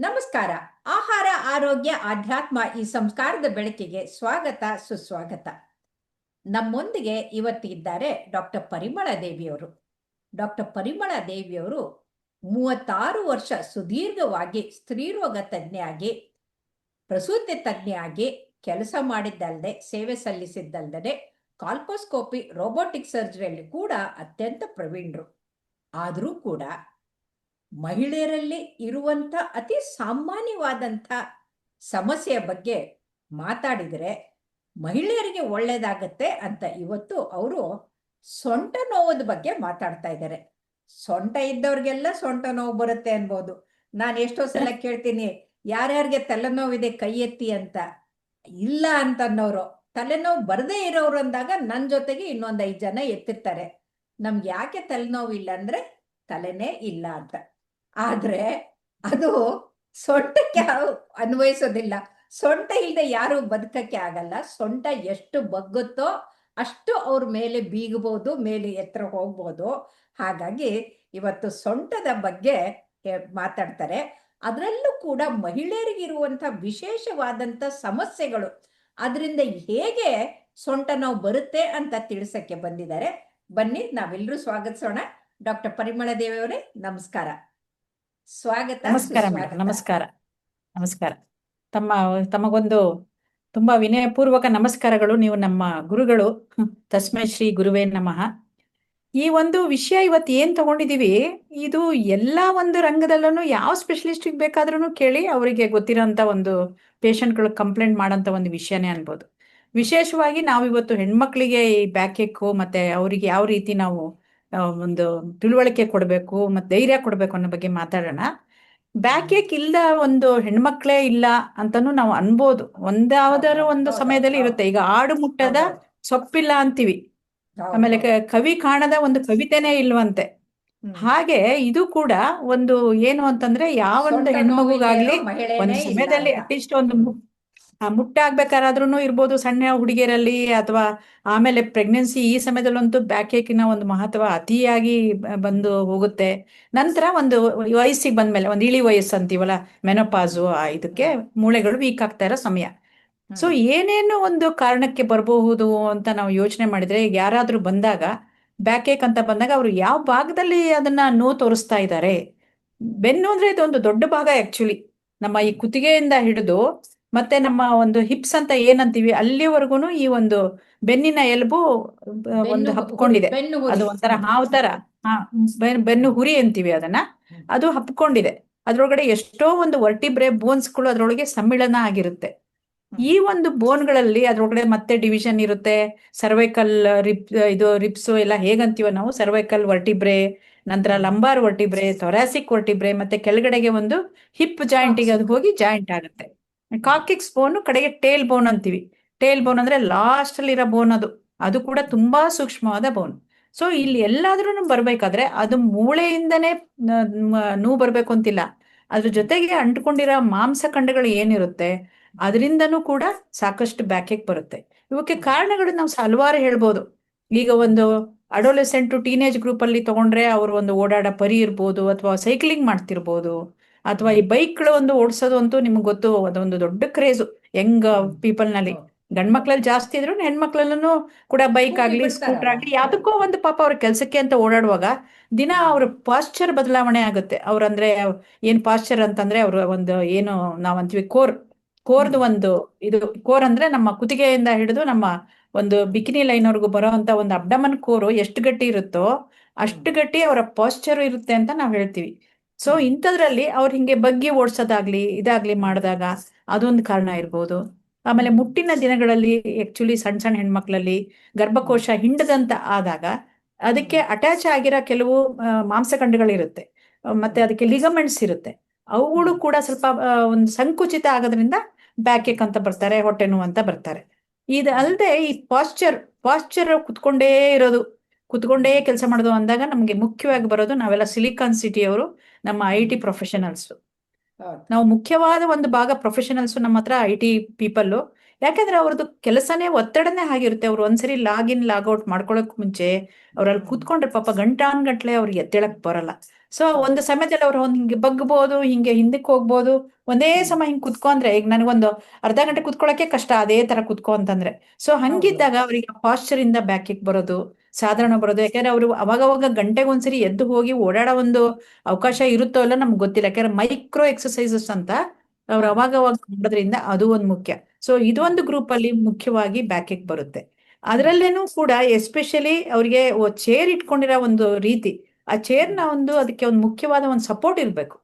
ನಮಸ್ಕಾರ. ಆಹಾರ, ಆರೋಗ್ಯ, ಆಧ್ಯಾತ್ಮ ಈ ಸಂಸ್ಕಾರದ ಬೆಳಕಿಗೆ ಸ್ವಾಗತ, ಸುಸ್ವಾಗತ. ನಮ್ಮೊಂದಿಗೆ ಇವತ್ತಿದ್ದಾರೆ ಡಾಕ್ಟರ್ ಪರಿಮಳ ದೇವಿಯವರು. ಡಾಕ್ಟರ್ ಪರಿಮಳ ದೇವಿಯವರು ಮೂವತ್ತಾರು ವರ್ಷ ಸುದೀರ್ಘವಾಗಿ ಸ್ತ್ರೀರೋಗ ತಜ್ಞೆಯಾಗಿ, ಪ್ರಸೂತಿ ತಜ್ಞೆಯಾಗಿ ಕೆಲಸ ಮಾಡಿದ್ದಲ್ಲದೆ ಸೇವೆ ಸಲ್ಲಿಸಿದ್ದಲ್ಲದೆ ಕಾಲ್ಪೋಸ್ಕೋಪಿ ರೋಬೋಟಿಕ್ ಸರ್ಜರಿಯಲ್ಲಿ ಕೂಡ ಅತ್ಯಂತ ಪ್ರವೀಣರು. ಆದರೂ ಕೂಡ ಮಹಿಳೆಯರಲ್ಲಿ ಇರುವಂಥ ಅತಿ ಸಾಮಾನ್ಯವಾದಂಥ ಸಮಸ್ಯೆಯ ಬಗ್ಗೆ ಮಾತಾಡಿದರೆ ಮಹಿಳೆಯರಿಗೆ ಒಳ್ಳೇದಾಗತ್ತೆ ಅಂತ ಇವತ್ತು ಅವರು ಸೊಂಟ ನೋವದ ಬಗ್ಗೆ ಮಾತಾಡ್ತಾ ಇದ್ದಾರೆ. ಸೊಂಟ ಇದ್ದವ್ರಿಗೆಲ್ಲ ಸೊಂಟ ನೋವು ಬರುತ್ತೆ ಅನ್ಬೋದು. ನಾನು ಎಷ್ಟೋ ಸಲ ಕೇಳ್ತೀನಿ ಯಾರ್ಯಾರಿಗೆ ತಲೆನೋವಿದೆ ಕೈ ಎತ್ತಿ ಅಂತ. ಇಲ್ಲ ಅಂತ ಅನ್ನೋರು ತಲೆನೋವು ಬರದೇ ಇರೋರು ಅಂದಾಗ ನನ್ನ ಜೊತೆಗೆ ಇನ್ನೊಂದು ಐದು ಜನ ಎತ್ತಿರ್ತಾರೆ. ನಮ್ಗೆ ಯಾಕೆ ತಲೆನೋವು ಇಲ್ಲ ಅಂದ್ರೆ ತಲೆನೇ ಇಲ್ಲ ಅಂತ. ಆದ್ರೆ ಅದು ಸೊಂಟಕ್ಕೆ ಅನ್ವಯಿಸೋದಿಲ್ಲ. ಸೊಂಟ ಇಲ್ಲದೆ ಯಾರು ಬದುಕಕ್ಕೆ ಆಗಲ್ಲ. ಸೊಂಟ ಎಷ್ಟು ಬಗ್ಗುತ್ತೋ ಅಷ್ಟು ಅವ್ರ ಮೇಲೆ ಬೀಗಬಹುದು ಮೇಲೆ ಎತ್ತರ ಹೋಗ್ಬೋದು. ಹಾಗಾಗಿ ಇವತ್ತು ಸೊಂಟದ ಬಗ್ಗೆ ಮಾತಾಡ್ತಾರೆ. ಅದರಲ್ಲೂ ಕೂಡ ಮಹಿಳೆಯರಿಗಿರುವಂಥ ವಿಶೇಷವಾದಂಥ ಸಮಸ್ಯೆಗಳು. ಅದರಿಂದ ಹೇಗೆ ಸೊಂಟ ನಾವು ಬರುತ್ತೆ ಅಂತ ತಿಳಿಸಕ್ಕೆ ಬಂದಿದ್ದಾರೆ. ಬನ್ನಿ ನಾವೆಲ್ಲರೂ ಸ್ವಾಗತಿಸೋಣ. ಡಾಕ್ಟರ್ ಪರಿಮಳ ದೇವಿಯವರೇ ನಮಸ್ಕಾರ. ಸ್ವಾಗತ ನಮಸ್ಕಾರ ಮೇಡಮ್ ನಮಸ್ಕಾರ. ನಮಸ್ಕಾರ. ತಮ್ಮ ತಮಗೊಂದು ತುಂಬಾ ವಿನಯಪೂರ್ವಕ ನಮಸ್ಕಾರಗಳು. ನೀವು ನಮ್ಮ ಗುರುಗಳು ತಸ್ಮೈ ಶ್ರೀ ಗುರುವೇ ನಮಃ. ಈ ಒಂದು ವಿಷಯ ಇವತ್ತು ಏನ್ ತಗೊಂಡಿದೀವಿ ಇದು ಎಲ್ಲಾ ಒಂದು ರಂಗದಲ್ಲೂ ಯಾವ ಸ್ಪೆಷಲಿಸ್ಟಿಗೆ ಬೇಕಾದ್ರೂ ಕೇಳಿ ಅವರಿಗೆ ಗೊತ್ತಿರೋಂಥ ಒಂದು ಪೇಷಂಟ್ಗಳು ಕಂಪ್ಲೇಂಟ್ ಮಾಡೋಂಥ ಒಂದು ವಿಷಯನೇ ಅನ್ಬೋದು. ವಿಶೇಷವಾಗಿ ನಾವು ಇವತ್ತು ಹೆಣ್ಮಕ್ಳಿಗೆ ಈ ಬ್ಯಾಕ್ ಎಕ್ಕು ಮತ್ತೆ ಅವರಿಗೆ ಯಾವ ರೀತಿ ನಾವು ಒಂದು ತಿಳುವಳಿಕೆ ಕೊಡಬೇಕು ಮತ್ತೆ ಧೈರ್ಯ ಕೊಡಬೇಕು ಅನ್ನೋ ಬಗ್ಗೆ ಮಾತಾಡೋಣ. ಬ್ಯಾಕ್ ಏಕ್ ಇಲ್ದ ಒಂದು ಹೆಣ್ಮಕ್ಳೇ ಇಲ್ಲ ಅಂತಾನು ನಾವು ಅನ್ಬೋದು. ಒಂದಾವದಾರು ಒಂದು ಸಮಯದಲ್ಲಿ ಇರುತ್ತೆ. ಈಗ ಆಡು ಮುಟ್ಟದ ಸೊಪ್ಪಿಲ್ಲ ಅಂತೀವಿ. ಆಮೇಲೆ ಕವಿ ಕಾಣದ ಒಂದು ಕವಿತೆನೇ ಇಲ್ವಂತೆ. ಹಾಗೆ ಇದು ಕೂಡ ಒಂದು ಏನು ಅಂತಂದ್ರೆ ಯಾವ ಒಂದು ಹೆಣ್ಮಗುಗಾಗ್ಲಿ ಒಂದು ಸಮಯದಲ್ಲಿ ಅಟ್ಲೀಸ್ಟ್ ಒಂದು ಮುಟ್ಟಾಗ್ಬೇಕಾದ್ರೂ ಇರ್ಬೋದು ಸಣ್ಣ ಹುಡುಗಿಯರಲ್ಲಿ ಅಥವಾ ಆಮೇಲೆ ಪ್ರೆಗ್ನೆನ್ಸಿ ಈ ಸಮಯದಲ್ಲಂತೂ ಬ್ಯಾಕ್ ಏಕಿನ ಒಂದು ಮಹತ್ವ ಅತಿಯಾಗಿ ಬಂದು ಹೋಗುತ್ತೆ. ನಂತರ ಒಂದು ವಯಸ್ಸಿಗೆ ಬಂದ್ಮೇಲೆ ಒಂದು ಇಳಿ ವಯಸ್ಸು ಅಂತೀವಲ್ಲ ಮೆನೋಪಾಸು ಇದಕ್ಕೆ ಮೂಳೆಗಳು ವೀಕ್ ಆಗ್ತಾ ಇರೋ ಸಮಯ. ಸೊ ಏನೇನು ಒಂದು ಕಾರಣಕ್ಕೆ ಬರಬಹುದು ಅಂತ ನಾವು ಯೋಚನೆ ಮಾಡಿದ್ರೆ ಯಾರಾದ್ರೂ ಬಂದಾಗ ಬ್ಯಾಕ್ ಏಕ್ ಅಂತ ಬಂದಾಗ ಅವರು ಯಾವ ಭಾಗದಲ್ಲಿ ಅದನ್ನ ನೋವು ತೋರಿಸ್ತಾ ಇದ್ದಾರೆ? ಬೆನ್ನು ಅಂದ್ರೆ ಇದು ಒಂದು ದೊಡ್ಡ ಭಾಗ ಆಕ್ಚುಲಿ ನಮ್ಮ ಈ ಕುತ್ತಿಗೆಯಿಂದ ಹಿಡಿದು ಮತ್ತೆ ನಮ್ಮ ಒಂದು ಹಿಪ್ಸ್ ಅಂತ ಏನಂತೀವಿ ಅಲ್ಲಿವರೆಗೂ ಈ ಒಂದು ಬೆನ್ನಿನ ಎಲುಬು ಒಂದು ಹಪ್ಕೊಂಡಿದೆ. ಅದು ಒಂಥರ ಹಾವ್ ತರ. ಹಾ ಬೆನ್ನು ಹುರಿ ಅಂತೀವಿ ಅದನ್ನ. ಅದು ಹಪ್ಕೊಂಡಿದೆ. ಅದ್ರೊಳಗಡೆ ಎಷ್ಟೋ ಒಂದು ವರ್ಟಿಬ್ರೆ ಬೋನ್ಸ್ಗಳು ಅದ್ರೊಳಗೆ ಸಮ್ಮಿಳನ ಆಗಿರುತ್ತೆ. ಈ ಒಂದು ಬೋನ್ಗಳಲ್ಲಿ ಅದ್ರೊಳಗಡೆ ಮತ್ತೆ ಡಿವಿಷನ್ ಇರುತ್ತೆ. ಸರ್ವೈಕಲ್ ರಿಪ್ ಇದು ರಿಪ್ಸು ಎಲ್ಲ ಹೇಗಂತೀವ ನಾವು ಸರ್ವೈಕಲ್ ವರ್ಟಿಬ್ರೆ ನಂತರ ಲಂಬಾರ್ ವರ್ಟಿಬ್ರೆ ಥೊರಾಸಿಕ್ ವರ್ಟಿಬ್ರೆ ಮತ್ತೆ ಕೆಳಗಡೆಗೆ ಒಂದು ಹಿಪ್ ಜಾಯಿಂಟಿಗೆ ಅದು ಹೋಗಿ ಜಾಯಿಂಟ್ ಆಗುತ್ತೆ. ಕಾಕಿಕ್ಸ್ ಬೋನ್ ಕಡೆಗೆ ಟೇಲ್ ಬೋನ್ ಅಂತೀವಿ. ಟೇಲ್ ಬೋನ್ ಅಂದ್ರೆ ಲಾಸ್ಟ್ ಅಲ್ಲಿ ಇರೋ ಬೋನ್ ಅದು. ಅದು ಕೂಡ ತುಂಬಾ ಸೂಕ್ಷ್ಮವಾದ ಬೋನ್ ಸೊ ಇಲ್ಲಿ ಎಲ್ಲಾದ್ರೂ ಬರ್ಬೇಕಾದ್ರೆ ಅದು ಮೂಳೆಯಿಂದನೇ ನೋವು ಬರ್ಬೇಕು ಅಂತಿಲ್ಲ. ಅದ್ರ ಜೊತೆಗೆ ಅಂಟ್ಕೊಂಡಿರೋ ಮಾಂಸ ಖಂಡಗಳು ಏನಿರುತ್ತೆ, ಅದರಿಂದನೂ ಕೂಡ ಸಾಕಷ್ಟು ಬ್ಯಾಕೆಕ್ ಬರುತ್ತೆ. ಇವಕ್ಕೆ ಕಾರಣಗಳು ನಾವು ಹಲವಾರು ಹೇಳ್ಬೋದು. ಈಗ ಒಂದು ಅಡೋಲೆಸೆಂಟ್ ಟೀನೇಜ್ ಗ್ರೂಪ್ ಅಲ್ಲಿ ತಗೊಂಡ್ರೆ ಅವ್ರು ಒಂದು ಓಡಾಡ ಪರಿ ಇರ್ಬೋದು ಅಥವಾ ಸೈಕ್ಲಿಂಗ್ ಮಾಡ್ತಿರ್ಬೋದು. ಅಥವಾ ಈ ಬೈಕ್ಗಳು ಒಂದು ಓಡಿಸೋದು ಅಂತೂ ನಿಮ್ಗೆ ಗೊತ್ತು ಅದೊಂದು ದೊಡ್ಡ ಕ್ರೇಜು. ಯಂಗ್ ಪೀಪಲ್ನಲ್ಲಿ ಗಂಡ್ ಮಕ್ಳಲ್ಲಿ ಜಾಸ್ತಿ ಇದ್ರು ಹೆಣ್ಮಕ್ಳಲ್ಲೂ ಕೂಡ ಬೈಕ್ ಆಗ್ಲಿ ಸ್ಕೂಟರ್ ಆಗ್ಲಿ ಯಾವ್ದಕ್ಕೋ ಒಂದು ಪಾಪ ಅವ್ರ ಕೆಲ್ಸಕ್ಕೆ ಅಂತ ಓಡಾಡುವಾಗ ದಿನ ಅವ್ರ ಪಾಶ್ಚರ್ ಬದಲಾವಣೆ ಆಗುತ್ತೆ. ಅವ್ರಂದ್ರೆ ಏನ್ ಪಾಶ್ಚರ್ ಅಂತಂದ್ರೆ ಅವ್ರ ಒಂದು ಏನು ನಾವ್ ಅಂತೀವಿ ಕೋರ್. ಕೋರ್ದು ಒಂದು ಇದು ಕೋರ್ ಅಂದ್ರೆ ನಮ್ಮ ಕುತ್ತಿಗೆಯಿಂದ ಹಿಡಿದು ನಮ್ಮ ಒಂದು ಬಿಕಿನಿ ಲೈನ್ ವರೆಗೂ ಬರೋ ಅಂತ ಒಂದು ಅಬ್ಡಮನ್ ಕೋರು ಎಷ್ಟು ಗಟ್ಟಿ ಇರುತ್ತೋ ಅಷ್ಟು ಗಟ್ಟಿ ಅವರ ಪಾಶ್ಚರ್ ಇರುತ್ತೆ ಅಂತ ನಾವ್ ಹೇಳ್ತೀವಿ. ಸೊ ಇಂಥದ್ರಲ್ಲಿ ಅವ್ರು ಹಿಂಗೆ ಬಗ್ಗಿ ಓಡಿಸೋದಾಗ್ಲಿ, ಇದಾಗ್ಲಿ ಮಾಡಿದಾಗ ಅದೊಂದು ಕಾರಣ ಇರ್ಬೋದು. ಆಮೇಲೆ ಮುಟ್ಟಿನ ದಿನಗಳಲ್ಲಿ ಆಕ್ಚುಲಿ ಸಣ್ಣ ಸಣ್ಣ ಹೆಣ್ಮಕ್ಳಲ್ಲಿ ಗರ್ಭಕೋಶ ಹಿಂಡದಂತ ಆದಾಗ ಅದಕ್ಕೆ ಅಟ್ಯಾಚ್ ಆಗಿರೋ ಕೆಲವು ಮಾಂಸಖಂಡಗಳಿರುತ್ತೆ ಮತ್ತೆ ಅದಕ್ಕೆ ಲಿಗಮೆಂಟ್ಸ್ ಇರುತ್ತೆ. ಅವುಗಳು ಕೂಡ ಸ್ವಲ್ಪ ಒಂದು ಸಂಕುಚಿತ ಆಗೋದ್ರಿಂದ ಬ್ಯಾಕೆಕ್ ಅಂತ ಬರ್ತಾರೆ, ಹೊಟ್ಟೆ ನೋವು ಅಂತ ಬರ್ತಾರೆ. ಇದು ಅಲ್ಲದೆ ಈ ಪಾಶ್ಚರ್ ಪಾಶ್ಚರ್ ಕುತ್ಕೊಂಡೇ ಇರೋದು, ಕುತ್ಕೊಂಡೇ ಕೆಲಸ ಮಾಡೋದು ಅಂದಾಗ ನಮಗೆ ಮುಖ್ಯವಾಗಿ ಬರೋದು ನಾವೆಲ್ಲ ಸಿಲಿಕಾನ್ ಸಿಟಿ ಅವರು ನಮ್ಮ ಐ ಟಿ ಪ್ರೊಫೆಷನಲ್ಸ್ ನಾವು ಮುಖ್ಯವಾದ ಒಂದು ಭಾಗ ಪ್ರೊಫೆಷನಲ್ಸ್ ನಮ್ಮ ಹತ್ರ ಐ ಟಿ ಪೀಪಲ್ ಯಾಕಂದ್ರೆ ಅವ್ರದ್ದು ಕೆಲಸನೇ ಒತ್ತಡನೇ ಆಗಿರುತ್ತೆ. ಅವ್ರು ಒಂದ್ಸರಿ ಲಾಗಿನ್ ಔಟ್ ಮಾಡ್ಕೊಳಕ್ ಮುಂಚೆ ಅವ್ರಲ್ಲಿ ಕೂತ್ಕೊಂಡ್ರೆ ಪಾಪ ಗಂಟಾನ್ ಗಂಟ್ಲೆ ಅವ್ರಿಗೆ ಎತ್ತೇಳಕ್ ಬರಲ್ಲ. ಸೊ ಒಂದು ಸಮಯದಲ್ಲಿ ಅವ್ರು ಒಂದ್ ಹಿಂಗೆ ಬಗ್ಬೋದು ಹಿಂಗೆ ಹಿಂದಕ್ಕೆ ಹೋಗ್ಬೋದು. ಒಂದೇ ಸಮಯ ಸಮ ಹಿಂಗ್ ಕುತ್ಕೊಂಡ್ರೆ ಈಗ ನನಗೊಂದು ಅರ್ಧ ಗಂಟೆ ಕುತ್ಕೊಳ್ಳೋಕೆ ಕಷ್ಟ ಅದೇ ತರ ಕುತ್ಕೊ ಅಂತಂದ್ರೆ. ಸೊ ಹಂಗಿದ್ದಾಗ ಅವ್ರಿಗೆ ಪಾಶ್ಚರ್ ಇಂದ ಬ್ಯಾಕಿಗೆ ಬರೋದು. ಸಾಧಾರಣ ಬರೋದು. ಯಾಕಂದ್ರೆ ಅವರು ಅವಾಗವಾಗ ಗಂಟೆಗೆ ಒಂದ್ಸರಿ ಎದ್ದು ಹೋಗಿ ಓಡಾಡೋ ಒಂದು ಅವಕಾಶ ಇರುತ್ತೋ ಅಲ್ಲ ನಮ್ಗೆ ಗೊತ್ತಿಲ್ಲ. ಯಾಕಂದ್ರೆ ಮೈಕ್ರೋ ಎಕ್ಸಸೈಸಸ್ ಅಂತ ಅವ್ರು ಅವಾಗವಾಗ ಅವಾಗ ಅವಾಗ ಮಾಡೋದ್ರಿಂದ ಅದು ಒಂದು ಮುಖ್ಯ. ಸೊ ಇದೊಂದು ಗ್ರೂಪ್ ಅಲ್ಲಿ ಮುಖ್ಯವಾಗಿ ಬ್ಯಾಕಿಗೆ ಬರುತ್ತೆ. ಅದರಲ್ಲೇನೂ ಕೂಡ ಎಸ್ಪೆಷಲಿ ಅವ್ರಿಗೆ ಚೇರ್ ಇಟ್ಕೊಂಡಿರೋ ಒಂದು ರೀತಿ ಆ ಚೇರ್ನ ಒಂದು ಅದಕ್ಕೆ ಒಂದು ಮುಖ್ಯವಾದ ಒಂದು ಸಪೋರ್ಟ್ ಇರಬೇಕು.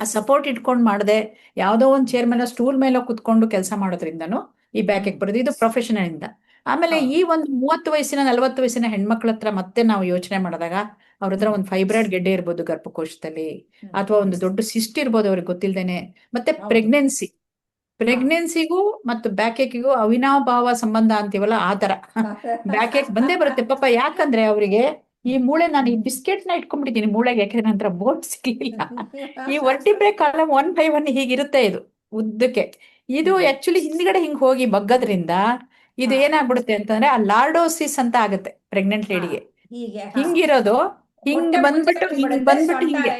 ಆ ಸಪೋರ್ಟ್ ಇಟ್ಕೊಂಡು ಮಾಡದೆ ಯಾವುದೋ ಒಂದು ಚೇರ್ ಮೇಲೆ ಸ್ಟೂಲ್ ಮೇಲೆ ಕುತ್ಕೊಂಡು ಕೆಲಸ ಮಾಡೋದ್ರಿಂದನು ಈ ಬ್ಯಾಕಿಗೆ ಬರೋದು. ಇದು ಪ್ರೊಫೆಷನಲ್ ಇಂದ ಆಮೇಲೆ ಈ ಒಂದು ಮೂವತ್ತು ವಯಸ್ಸಿನ ನಲವತ್ತು ವಯಸ್ಸಿನ ಹೆಣ್ಮಕ್ಳ ಹತ್ರ ಮತ್ತೆ ನಾವು ಯೋಚನೆ ಮಾಡಿದಾಗ ಅವ್ರ ಹತ್ರ. ಒಂದು ಫೈಬ್ರಾಯ್ಡ್ ಗೆಡ್ಡೆ ಇರ್ಬೋದು ಗರ್ಭಕೋಶದಲ್ಲಿ ಅಥವಾ ಒಂದು ದೊಡ್ಡ ಸಿಸ್ಟ್ ಇರ್ಬೋದು ಅವ್ರಿಗೆ ಗೊತ್ತಿಲ್ದೇನೆ. ಮತ್ತೆ. ಪ್ರೆಗ್ನೆನ್ಸಿ. ಪ್ರೆಗ್ನೆನ್ಸಿಗೂ ಮತ್ತು ಬ್ಯಾಕೇಕಿಗೂ ಅವಿನಾಭಾವ ಸಂಬಂಧ ಅಂತೀವಲ್ಲ ಆ ತರ ಬ್ಯಾಕೇಕ್ ಬಂದೇ ಬರುತ್ತೆ. ಪಾಪ ಯಾಕಂದ್ರೆ ಅವರಿಗೆ ಈ ಮೂಳೆ ನಾನು ಈ ಬಿಸ್ಕೆಟ್ನ ಇಟ್ಕೊಂಡ್ಬಿಟ್ಟಿದ್ದೀನಿ ಮೂಳೆಗೆ ಯಾಕಂದ್ರೆ ನಂತರ ಬೋನ್ ಸಿಗ್ಲಿಲ್ಲ. ಈ vertebrae column one by one ಹೀಗಿರುತ್ತೆ ಇದು ಉದ್ದಕ್ಕೆ. ಇದು. ಆಕ್ಚುಲಿ ಹಿಂದ್ಗಡೆ ಹಿಂಗ್ ಹೋಗಿ ಬಗ್ಗದ್ರಿಂದ ಇದು ಏನಾಗ್ಬಿಡುತ್ತೆ ಅಂತಂದ್ರೆ ಆ ಲಾರ್ಡೋಸಿಸ್ ಅಂತ ಆಗುತ್ತೆ ಪ್ರೆಗ್ನೆಂಟ್ ಲೇಡಿಗೆ. ಹೀಗೆ ಹಿಂಗಿರೋದು ಹಿಂಗ್ ಬಂದ್ಬಿಟ್ಟು ಹಿಂಗ್ ಬಂದ್ಬಿಟ್ಟು ಹಿಂಗೆ.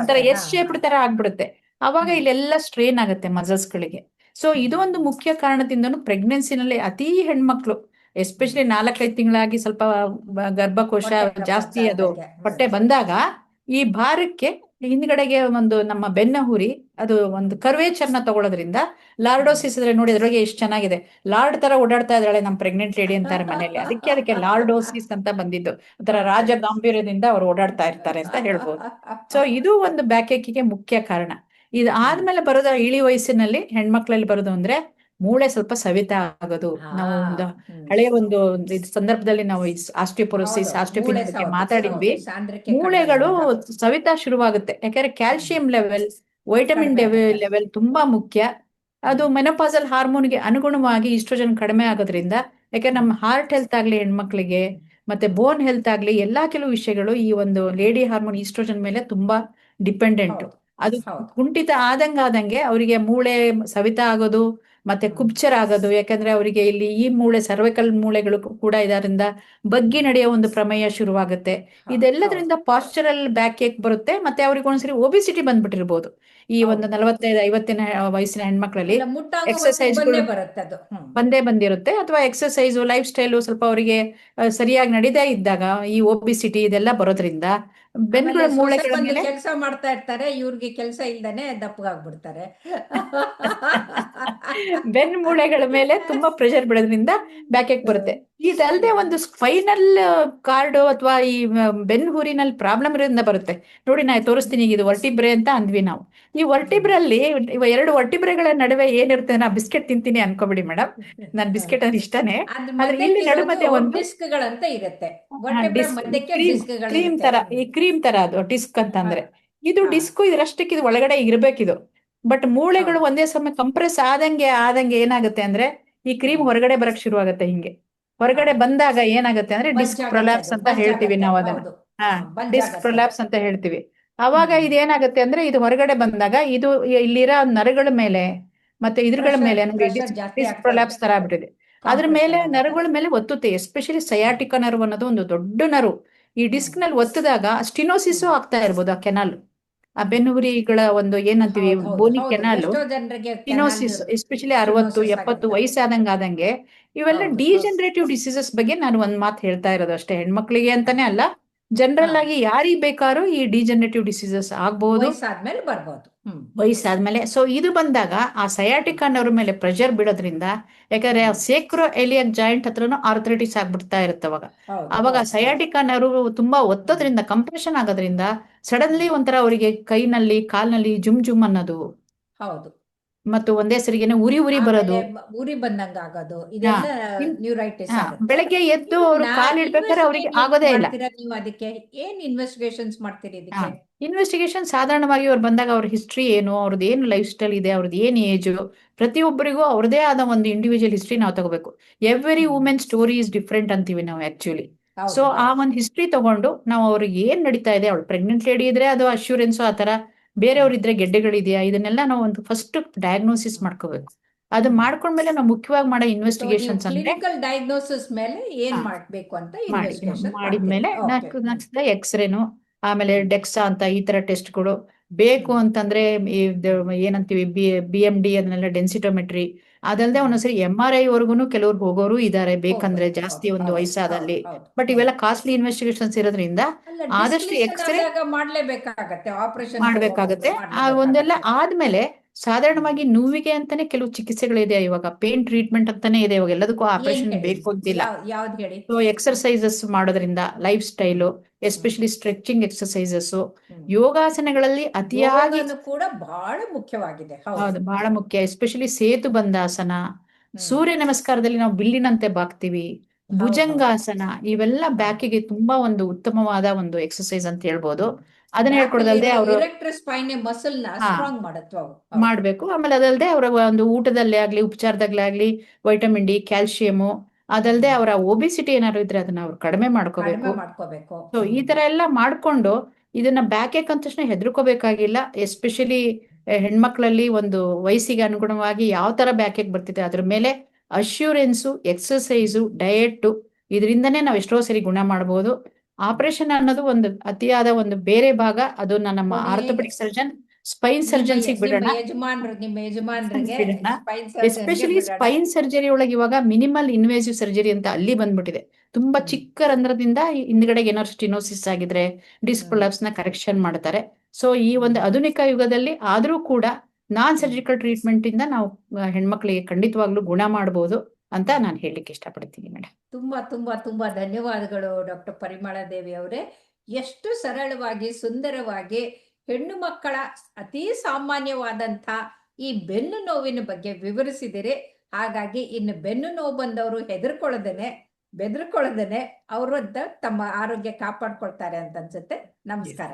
ಒಂಥರ ಎಸ್ ಶೇಪ್ ತರ ಆಗ್ಬಿಡುತ್ತೆ. ಅವಾಗ. ಇಲ್ಲೆಲ್ಲ ಸ್ಟ್ರೇನ್ ಆಗುತ್ತೆ ಮಸಲ್ಸ್ ಗಳಿಗೆ ಸೊ ಇದು ಒಂದು ಮುಖ್ಯ ಕಾರಣದಿಂದನು ಪ್ರೆಗ್ನೆನ್ಸಿನಲ್ಲಿ ಅತಿ ಹೆಣ್ಮಕ್ಳು ಎಸ್ಪೆಷಲಿ ನಾಲ್ಕೈದು ತಿಂಗಳಾಗಿ ಸ್ವಲ್ಪ ಗರ್ಭಕೋಶ ಜಾಸ್ತಿ ಅದು. ಹೊಟ್ಟೆ ಬಂದಾಗ ಈ ಭಾರಕ್ಕೆ ಹಿಂದ್ಗಡೆಗೆ ಒಂದು ನಮ್ಮ ಬೆನ್ನ ಹುರಿ ಅದು ಒಂದು ಕರ್ವೇಚರ್ನ ತಗೊಳ್ಳೋದ್ರಿಂದ ಲಾರ್ಡೋಸಿಸ್ ಅಂದ್ರೆ ನೋಡಿ ಅದ್ರೊಳಗೆ ಎಷ್ಟು ಚೆನ್ನಾಗಿದೆ. ಲಾರ್ಡ್ ತರ ಓಡಾಡ್ತಾ ಇದ್ದಾಳೆ ನಮ್ಮ ಪ್ರೆಗ್ನೆಂಟ್ ಲೇಡಿ ಅಂತಾರೆ ಮನೇಲಿ ಅದಕ್ಕೆ ಅದಕ್ಕೆ ಲಾರ್ಡೋಸಿಸ್ ಅಂತ ಬಂದಿದ್ದು. ಒಂಥರ ರಾಜ ಗಾಂಭೀರ್ಯದಿಂದ ಅವ್ರು ಓಡಾಡ್ತಾ ಇರ್ತಾರೆ ಅಂತ ಹೇಳ್ಬೋದು. ಸೊ ಇದು ಒಂದು ಬ್ಯಾಕೇಕಿಗೆ ಮುಖ್ಯ ಕಾರಣ. ಇದು ಆದ್ಮೇಲೆ ಬರೋದು ಇಳಿ ವಯಸ್ಸಿನಲ್ಲಿ ಹೆಣ್ಮಕ್ಳಲ್ಲಿ ಬರೋದು ಅಂದ್ರೆ ಮೂಳೆ ಸ್ವಲ್ಪ ಸವಿತಾ ಆಗೋದು. ನಾವು ಒಂದು ಹಳೆ ಹಳೆಯ ಒಂದು ಸಂದರ್ಭದಲ್ಲಿ ನಾವು ಆಸ್ಟಿಯೋಪೊರೋಸಿಸ್ ಆಸ್ಟಿಯೋಪಿನ್ ಬಗ್ಗೆ ಮಾತಾಡಿದ್ವಿ. ಮೂಳೆಗಳು ಸವೆತ ಶುರುವಾಗುತ್ತೆ. ಯಾಕಂದ್ರೆ ಕ್ಯಾಲ್ಸಿಯಂ ಲೆವೆಲ್ ವೈಟಮಿನ್. ಲೆವೆಲ್ ತುಂಬಾ ಮುಖ್ಯ. ಅದು ಮೆನೋಪಾಸಲ್ ಹಾರ್ಮೋನ್ಗೆ ಅನುಗುಣವಾಗಿ ಈಸ್ಟ್ರೋಜನ್ ಕಡಿಮೆ ಆಗೋದ್ರಿಂದ ಯಾಕಂದ್ರೆ ನಮ್ಮ ಹಾರ್ಟ್ ಹೆಲ್ತ್ ಆಗ್ಲಿ ಹೆಣ್ಮಕ್ಳಿಗೆ ಮತ್ತೆ ಬೋನ್ ಹೆಲ್ತ್ ಆಗ್ಲಿ ಎಲ್ಲಾ ಕೆಲವು ವಿಷಯಗಳು ಈ ಒಂದು ಲೇಡಿ ಹಾರ್ಮೋನ್ ಈಸ್ಟ್ರೋಜನ್ ಮೇಲೆ ತುಂಬಾ ಡಿಪೆಂಡೆಂಟ್. ಅದು. ಕುಂಠಿತ ಆದಂಗ ಆದಂಗೆ ಅವರಿಗೆ ಮೂಳೆ ಸವಿತ ಆಗೋದು ಮತ್ತೆ. ಕುಬ್ಚರ್ ಆಗೋದು ಯಾಕಂದ್ರೆ ಅವರಿಗೆ ಇಲ್ಲಿ ಈ ಮೂಳೆ ಸರ್ವೈಕಲ್ ಮೂಳೆಗಳು ಕೂಡ ಇದರಿಂದ ಬಗ್ಗಿ ನಡೆಯೋ ಒಂದು ಪ್ರಮೇಯ ಶುರುವಾಗುತ್ತೆ. ಇದೆಲ್ಲದರಿಂದ ಪಾಶ್ಚರಲ್ ಬ್ಯಾಕ್ ಏಕ್ ಬರುತ್ತೆ ಮತ್ತೆ ಅವ್ರಿಗೆ ಒಂದ್ಸರಿ ಒಬಿಸಿಟಿ ಬಂದ್ಬಿಟ್ಟಿರ್ಬೋದು. ಈ. ಒಂದು ನಲವತ್ತೈದು ಐವತ್ತಿನ ವಯಸ್ಸಿನ ಹೆಣ್ಮಕ್ಳಲ್ಲಿ ಬಂದೇ ಬರುತ್ತೆ ಅದು. ಬಂದೇ ಬಂದಿರುತ್ತೆ. ಅಥವಾ ಎಕ್ಸರ್ಸೈಸ್ ಲೈಫ್ ಸ್ಟೈಲು ಸ್ವಲ್ಪ ಅವರಿಗೆ ಸರಿಯಾಗಿ ನಡೀದೇ ಇದ್ದಾಗ ಈ ಒಬಿಸಿಟಿ ಇದೆಲ್ಲ ಬರೋದ್ರಿಂದ ಬೆನ್ಗಳ ಮೇಲೆ ಕೆಲಸ ಮಾಡ್ತಾ ಇರ್ತಾರೆ ಇವ್ರಿಗೆ ಕೆಲಸ ಇಲ್ದೇನೆ ದಪ್ಪಗಾಗ್ಬಿಡ್ತಾರೆ. ಬೆನ್ ಮೂಳೆಗಳ ಮೇಲೆ ತುಂಬಾ ಪ್ರೆಷರ್ ಬಿಡೋದ್ರಿಂದ ಬ್ಯಾಕ್ ಬರುತ್ತೆ. ಇದಲ್ಲದೆ ಒಂದು ಸ್ಪೈನಲ್ ಕಾರ್ಡ್ ಅಥವಾ ಈ ಬೆನ್ ಹುರಿನಲ್ಲಿ ಪ್ರಾಬ್ಲಮ್ ಇರೋದ್ರಿಂದ ಬರುತ್ತೆ. ನೋಡಿ ನಾ ತೋರಿಸ್ತೀನಿ ಈಗ ಇದು ವರ್ಟಿಬ್ರೆ ಅಂತ ಅಂದ್ವಿ ನಾವು. ಈ ವರ್ಟಿಬ್ರಲ್ಲಿ ಎರಡು ವರ್ಟಿಬ್ರೆಗಳ ನಡುವೆ ಏನಿರುತ್ತೆ ನಾ ಬಿಸ್ಕೆಟ್ ತಿಂತೀನಿ ಅನ್ಕೋಬಿಡಿ ಮೇಡಮ್ ನನ್ ಬಿಸ್ಕೆಟ್ ಅಂದ್ರೆ ಇಷ್ಟನೇ. ಇಲ್ಲಿ ಒಂದು ಇರುತ್ತೆ. ಕ್ರೀಮ್ ತರ ಈ ಕ್ರೀಮ್ ತರ ಅದು ಡಿಸ್ಕ್ ಅಂತ ಅಂದ್ರೆ ಇದು. ಡಿಸ್ಕ್ ಇದರಷ್ಟಕ್ಕೆ ಇದು ಒಳಗಡೆ ಇರ್ಬೇಕಿದು. ಬಟ್ ಮೂಳೆಗಳು ಒಂದೇ ಸಮಯ ಕಂಪ್ರೆಸ್ ಆದಂಗೆ ಆದಂಗೆ ಏನಾಗುತ್ತೆ ಅಂದ್ರೆ ಈ ಕ್ರೀಮ್ ಹೊರಗಡೆ ಬರಕ್ ಶುರು ಆಗುತ್ತೆ ಹಿಂಗೆ. ಹೊರಗಡೆ ಬಂದಾಗ ಏನಾಗುತ್ತೆ ಅಂದ್ರೆ ಡಿಸ್ಕ್ ಪ್ರೊಲ್ಯಾಪ್ಸ್ ಅಂತ ಹೇಳ್ತೀವಿ ನಾವು ಅದನ್ನ. ಹಾ ಡಿಸ್ಕ್ ಪ್ರೊಲ್ಯಾಪ್ಸ್ ಅಂತ ಹೇಳ್ತೀವಿ. ಅವಾಗ. ಇದೇನಾಗುತ್ತೆ ಅಂದ್ರೆ ಇದು ಹೊರಗಡೆ ಬಂದಾಗ ಇದು ಇಲ್ಲಿರೋ ನರಗಳ ಮೇಲೆ ಮತ್ತೆ ಇದ್ರಗಳ ಮೇಲೆ ಪ್ರೊಲ್ಯಾಪ್ಸ್ ತರ. ಆಗ್ಬಿಟ್ಟಿದೆ ಅದ್ರ ಮೇಲೆ ನರಗಳ ಮೇಲೆ ಒತ್ತುತ್ತೆ ಎಸ್ಪೆಷಲಿ ಸಯಾಟಿಕ ನರ್ವ್ ಅನ್ನೋದು ಒಂದು ದೊಡ್ಡ ನರ್ವ್ ಈ ಡಿಸ್ಕ್ನಲ್ಲಿ ಒತ್ತಿದಾಗ ಸ್ಟಿನೋಸಿಸ್ ಆಗ್ತಾ ಇರ್ಬೋದು ಆ ಕೆನಾಲ್ ಆ ಬೆನ್ನುಹುರಿಗಳ ಒಂದು ಏನಂತೀವಿ ಬೋನಿ ಕೆನಾಲ್ ಸ್ಟಿನೋಸಿಸ್ ಎಸ್ಪೆಷಲಿ ಅರವತ್ತು ಎಪ್ಪತ್ತು. ವಯಸ್ಸಾದಂಗ ಆದಂಗೆ ಇವೆಲ್ಲ. ಡಿಜನರೇಟಿವ್ ಡಿಸೀಸಸ್ ಬಗ್ಗೆ ನಾನು ಒಂದ್ ಮಾತು ಹೇಳ್ತಾ ಇರೋದು ಅಷ್ಟೇ ಹೆಣ್ಮಕ್ಳಿಗೆ ಅಂತಾನೆ ಅಲ್ಲ ಜನರಲ್. ಆಗಿ ಯಾರಿಗ್ ಬೇಕಾದ್ರೂ ಈ ಡಿಜನರೇಟಿವ್ ಡಿಸೀಸಸ್ ಆಗ್ಬಹುದು ವಯಸ್ಸಾದ್ಮೇಲೆ ಬರ್ಬೋದು. ವಯಸ್ಸಾದ್ಮೇಲೆ ಸೊ ಇದು ಬಂದಾಗ ಆ ಸಯಾಟಿಕ್ ಅನ್ನೋರ ಮೇಲೆ ಪ್ರೆಷರ್ ಬಿಡೋದ್ರಿಂದ ಯಾಕಂದ್ರೆ ಸೇಕ್ರೋ ಎಲಿಯಕ್ ಜಾಯಿಂಟ್ ಹತ್ರನೂ ಆರ್ಥರೈಟಿಸ್ ಆಗ್ಬಿಡ್ತಾ ಇರುತ್ತೆ ಅವಾಗ. ಅವಾಗ ಸಯಾಟಿಕ್ ನರ್ವ್ ತುಂಬಾ ಒತ್ತೋದ್ರಿಂದ ಕಂಪ್ರೆಷನ್ ಆಗೋದ್ರಿಂದ ಸಡನ್ಲಿ ಒಂಥರ ಅವರಿಗೆ ಕೈನಲ್ಲಿ ಕಾಲ್ನಲ್ಲಿ ಜುಮ್ ಜುಮ್ ಅನ್ನೋದು ಹೌದು. ಮತ್ತು ಒಂದೇ ಸರಿಗೆನೆ ಉರಿ ಉರಿ ಬರೋದು. ಉರಿ ಬಂದಂಗ ಆಗೋದು. ಇದೆಲ್ಲ ನ್ಯೂರೈಟಿಸ್ ಬೆಳಗ್ಗೆ ಎದ್ದು ಅವರು ಕಾಲಿಡ್ಬೇಕಾದ್ರೆ ಅವರಿಗೆ ಆಗೋದೇ ಇಲ್ಲ. ನೀವು ಅದಕ್ಕೆ? ಏನ್ ಇನ್ವೆಸ್ಟಿಗೇಷನ್ಸ್ ಮಾಡ್ತೀರಿ ಇದಕ್ಕೆ? ಇನ್ವೆಸ್ಟಿಗೇಷನ್ ಸಾಧಾರಣವಾಗಿ ಅವ್ರು ಬಂದಾಗ ಅವ್ರ ಹಿಸ್ಟ್ರಿ ಏನು ಅವ್ರದ್ದು ಏನು ಲೈಫ್ ಸ್ಟೈಲ್ ಇದೆ ಅವ್ರದ್ದು ಏನು ಏಜು ಪ್ರತಿಯೊಬ್ಬರಿಗೂ ಅವ್ರದೇ ಆದ ಒಂದು ಇಂಡಿವಿಜುವಲ್ ಹಿಸ್ಟ್ರಿ ನಾವು ತಗೋಬೇಕು. Every. Women story is different ಅಂತೀವಿ ನಾವು ಆಕ್ಚುಲಿ ಸೊ ಆ. ಒಂದು ಹಿಸ್ಟ್ರಿ ತಗೊಂಡು ನಾವು ಅವ್ರಿಗೆ ಏನ್ ನಡೀತಾ ಇದೆ ಅವಳು ಪ್ರೆಗ್ನೆಂಟ್ ಲೇಡಿ ಇದ್ರೆ ಅದು ಅಶ್ಯೂರೆನ್ಸ್ ಆ ತರ ಬೇರೆಯವ್ರಿದ್ರೆ ಗೆಡ್ಡೆಗಳಿದೆಯಾ? ಇದನ್ನೆಲ್ಲ ನಾವು ಒಂದು ಫಸ್ಟ್ ಡಯಾಗ್ನೋಸಿಸ್ ಮಾಡ್ಕೋಬೇಕು. ಅದು ಮಾಡ್ಕೊಂಡ್ಮೇಲೆ ನಾವು ಮುಖ್ಯವಾಗಿ ಮಾಡೋ ಇನ್ವೆಸ್ಟಿಗೇಷನ್ಸ್ ಡಯಾಗ್ನೋಸಿಸ್ ಮೇಲೆ ಏನ್. ಮಾಡ್ಬೇಕು ಅಂತ ಮಾಡಿದ್ಮೇಲೆ ಎಕ್ಸ್ರೇನು ಆಮೇಲೆ ಡೆಕ್ಸಾ ಅಂತ ಈ ತರ ಟೆಸ್ಟ್ಗಳು ಬೇಕು ಅಂತಂದ್ರೆ ಏನಂತೀವಿ ಬಿ ಬಿ ಎಂ ಡಿ ಅದನ್ನೆಲ್ಲ ಡೆನ್ಸಿಟೋಮೆಟ್ರಿ ಅದಲ್ಲದೆ. ಒಂದೊಂದ್ಸರಿ ಎಂ ಆರ್ ಐ ವರ್ಗುನು ಕೆಲವ್ರು ಹೋಗೋರು ಇದ್ದಾರೆ ಬೇಕಂದ್ರೆ ಜಾಸ್ತಿ ಒಂದು ವಯಸ್ಸಾದಲ್ಲಿ ಬಟ್. ಇವೆಲ್ಲ ಕಾಸ್ಟ್ಲಿ ಇನ್ವೆಸ್ಟಿಗೇಷನ್ಸ್ ಇರೋದ್ರಿಂದ ಆದಷ್ಟು ಎಕ್ಸ್ರೇ ಮಾಡ್ಲೇಬೇಕಾಗತ್ತೆ ಆಪರೇಷನ್ ಮಾಡ್ಬೇಕಾಗತ್ತೆ ಆ ಒಂದೆಲ್ಲ ಆದ್ಮೇಲೆ ಸಾಧಾರಣವಾಗಿ ನೋವಿಗೆ ಅಂತಾನೆ ಕೆಲವು ಚಿಕಿತ್ಸೆಗಳಿದೆ ಇವಾಗ ಪೇನ್ ಟ್ರೀಟ್ಮೆಂಟ್ ಅಂತಾನೆ ಇದೆ ಇವಾಗ ಎಲ್ಲದಕ್ಕೂ ಆಪರೇಷನ್ ಬೇಕು ಅಂತಿಲ್ಲ ಯಾವ್ದು ಹೇಳಿ? ಸೊ ಎಕ್ಸರ್ಸೈಸಸ್ ಮಾಡೋದ್ರಿಂದ life style especially stretching exercises. ಯೋಗಾಸನಗಳಲ್ಲಿ ಅತಿಯಾಗಿ ಕೂಡ ಬಹಳ ಮುಖ್ಯವಾಗಿದೆ ಹೌದು. ಬಹಳ ಮುಖ್ಯ ಎಸ್ಪೆಷಲಿ ಸೇತು ಬಂದಾಸನ ಸೂರ್ಯ ನಮಸ್ಕಾರದಲ್ಲಿ ನಾವು ಬಿಲ್ಲಿನಂತೆ ಬಾಗ್ತೀವಿ ಭುಜಂಗಾಸನ ಇವೆಲ್ಲ. ಬ್ಯಾಕಿಗೆ ತುಂಬಾ ಒಂದು ಉತ್ತಮವಾದ ಒಂದು ಎಕ್ಸರ್ಸೈಸ್ ಅಂತ ಹೇಳ್ಬೋದು. ಅದನ್ನ ಹೇಳ್ಕೊಡೋದಲ್ದೆ ಅವರು ಮಸಲ್ ಸ್ಟ್ರಾಂಗ್. ಮಾಡ್ಬೇಕು. ಆಮೇಲೆ ಅದಲ್ಲದೆ ಅವರ ಒಂದು ಊಟದಲ್ಲೇ ಆಗ್ಲಿ ಉಪಚಾರದಲ್ಲೇ ಆಗ್ಲಿ ವೈಟಮಿನ್ ಡಿ ಕ್ಯಾಲ್ಸಿಯಮು ಅದಲ್ಲದೆ ಅವರ ಒಬಿಸಿಟಿ ಏನಾದ್ರು ಇದ್ರೆ ಅದನ್ನ ಅವ್ರು ಕಡಿಮೆ ಮಾಡ್ಕೋಬೇಕು. ಸೊ ಈ ತರ ಎಲ್ಲ ಮಾಡ್ಕೊಂಡು ಇದನ್ನ ಬ್ಯಾಕ್ ಏಕ್ ಅಂದ ತಕ್ಷಣ ಹೆದರ್ಕೋಬೇಕಾಗಿಲ್ಲ. ಎಸ್ಪೆಷಲಿ ಹೆಣ್ಮಕ್ಳಲ್ಲಿ ಒಂದು ವಯಸ್ಸಿಗೆ ಅನುಗುಣವಾಗಿ ಯಾವ ತರ ಬ್ಯಾಕ್ ಏಕ್ ಬರ್ತಿದೆ ಅದ್ರ ಮೇಲೆ ಅಶ್ಯೂರೆನ್ಸು ಎಕ್ಸಸೈಸು ಡಯೆಟ್ಟು ಇದರಿಂದನೇ ನಾವು ಎಷ್ಟೋ ಸರಿ ಗುಣ ಮಾಡಬಹುದು ಆಪರೇಷನ್ ಅನ್ನೋದು ಒಂದು ಅತಿಯಾದ ಒಂದು ಬೇರೆ ಭಾಗ. ಅದನ್ನ ನಮ್ಮ ಆರ್ಥೋಪೆಡಿಕ್ ಸರ್ಜನ್ ಸ್ಪೈನ್ ಸರ್ಜನ್ ಸರ್ಜನ್ಸಿಗೆ ಬಿಡೋಣ. ಎಸ್ಪೆಷಲಿ ಸ್ಪೈನ್ ಸರ್ಜರಿ ಒಳಗೆ ಇವಾಗ ಮಿನಿಮಲ್ ಇನ್ವೇಸಿವ್ ಸರ್ಜರಿ ಅಂತ ಅಲ್ಲಿ ಬಂದ್ಬಿಟ್ಟಿದೆ. ತುಂಬಾ ಚಿಕ್ಕ ರಂಧ್ರದಿಂದ ಹಿಂದ್ಗಡೆಗೆ ಏನಾದ್ರು ಸ್ಟಿನೋಸಿಸ್ ಆಗಿದ್ರೆ ಡಿಸ್ಪ್ರೊಲಾಪ್ಸ್ನ ಕರೆಕ್ಷನ್ ಮಾಡ್ತಾರೆ. ಸೊ ಈ ಒಂದು ಆಧುನಿಕ ಯುಗದಲ್ಲಿ ಆದ್ರೂ ಕೂಡ ನಾನ್ ಸರ್ಜಿಕಲ್ ಟ್ರೀಟ್ಮೆಂಟ್ ಇಂದ ನಾವು ಹೆಣ್ಮಕ್ಳಿಗೆ ಖಂಡಿತವಾಗ್ಲೂ ಗುಣ ಮಾಡಬಹುದು ಅಂತ ನಾನು ಹೇಳಲಿಕ್ಕೆ ಇಷ್ಟಪಡ್ತೀನಿ ಮೇಡಮ್ ತುಂಬಾ ತುಂಬಾ ತುಂಬಾ ಧನ್ಯವಾದಗಳು ಡಾಕ್ಟರ್ ಪರಿಮಳ ದೇವಿ ಅವರೇ. ಎಷ್ಟು ಸರಳವಾಗಿ ಸುಂದರವಾಗಿ ಹೆಣ್ಣು ಮಕ್ಕಳ ಅತಿ ಸಾಮಾನ್ಯವಾದಂಥ ಈ ಬೆನ್ನು ನೋವಿನ ಬಗ್ಗೆ ವಿವರಿಸಿದಿರಿ. ಹಾಗಾಗಿ ಇನ್ನು ಬೆನ್ನು ನೋವು ಬಂದವರು ಹೆದರ್ಕೊಳ್ಳದೇನೆ ಬೆದರ್ಕೊಳ್ಳದೇನೆ ಅವರದ್ದ ತಮ್ಮ ಆರೋಗ್ಯ ಕಾಪಾಡ್ಕೊಳ್ತಾರೆ ಅಂತ ಅನ್ಸುತ್ತೆ. ನಮಸ್ಕಾರ.